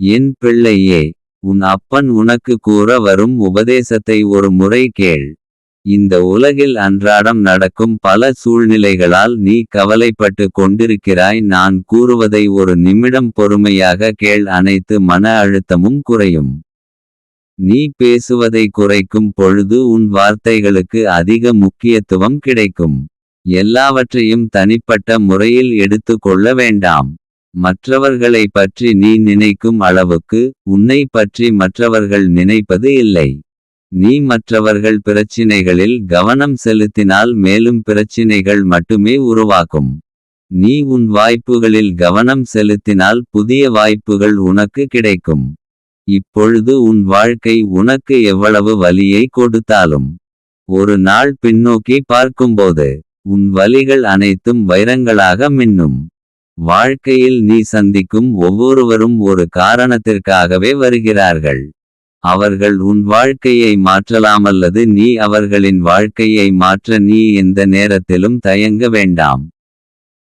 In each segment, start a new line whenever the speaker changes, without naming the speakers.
என் பிள்ளையே உன் அப்பன் உனக்கு கூற வரும் உபதேசத்தை ஒரு முறை கேள். இந்த உலகில் அன்றாடம் நடக்கும் பல சூழ்நிலைகளால் நீ கவலைப்பட்டு கொண்டிருக்கிறாய். நான் கூறுவதை ஒரு நிமிடம் பொறுமையாக கேள் அனைத்து மன அழுத்தமும் குறையும். நீ பேசுவதை குறைக்கும் பொழுது உன் வார்த்தைகளுக்கு அதிக முக்கியத்துவம் கிடைக்கும். எல்லாவற்றையும் தனிப்பட்ட முறையில் எடுத்து கொள்ள வேண்டாம். மற்றவர்களை பற்றி நீ நினைக்கும் அளவுக்கு உன்னை பற்றி மற்றவர்கள் நினைப்பது இல்லை. நீ மற்றவர்கள் பிரச்சினைகளில் கவனம் செலுத்தினால் மேலும் பிரச்சினைகள் மட்டுமே உருவாக்கும் நீ உன் வாய்ப்புகளில் கவனம் செலுத்தினால் புதிய வாய்ப்புகள் உனக்கு கிடைக்கும். இப்பொழுது உன் வாழ்க்கை உனக்கு எவ்வளவு வலியை கொடுத்தாலும். ஒரு நாள் பின்னோக்கி பார்க்கும்போது உன் வலிகள் அனைத்தும் வைரங்களாக மின்னும். வாழ்க்கையில் நீ சந்திக்கும் ஒவ்வொருவரும் ஒரு காரணத்திற்காகவே வருகிறார்கள். அவர்கள் உன் வாழ்க்கையை மாற்றலாமல்லது நீ அவர்களின் வாழ்க்கையை மாற்ற நீ எந்த நேரத்திலும் தயங்க வேண்டாம்.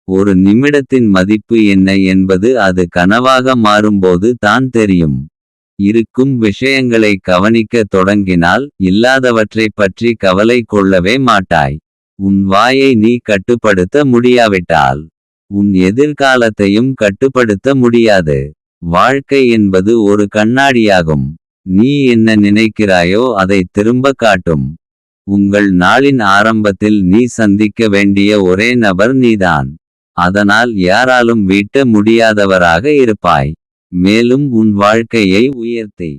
ஒரு நிமிடத்தின் மதிப்பு என்ன என்பது அது கனவாக மாறும்போது தான் தெரியும். இருக்கும் விஷயங்களை கவனிக்க தொடங்கினால் இல்லாதவற்றைப் பற்றி கவலை கொள்ளவே மாட்டாய். உன் வாயை நீ கட்டுப்படுத்த முடியாவிட்டால். உன் எதிர்காலத்தையும் கட்டுப்படுத்த முடியாது. வாழ்க்கை என்பது ஒரு கண்ணாடியாகும். நீ என்ன நினைக்கிறாயோ அதை திரும்ப காட்டும். உங்கள் நாளின் ஆரம்பத்தில் நீ சந்திக்க வேண்டிய ஒரே நபர் நீதான். அதனால் யாராலும் வீட்ட முடியாதவராக இருப்பாய். மேலும் உன் வாழ்க்கையை உயர்த்தி.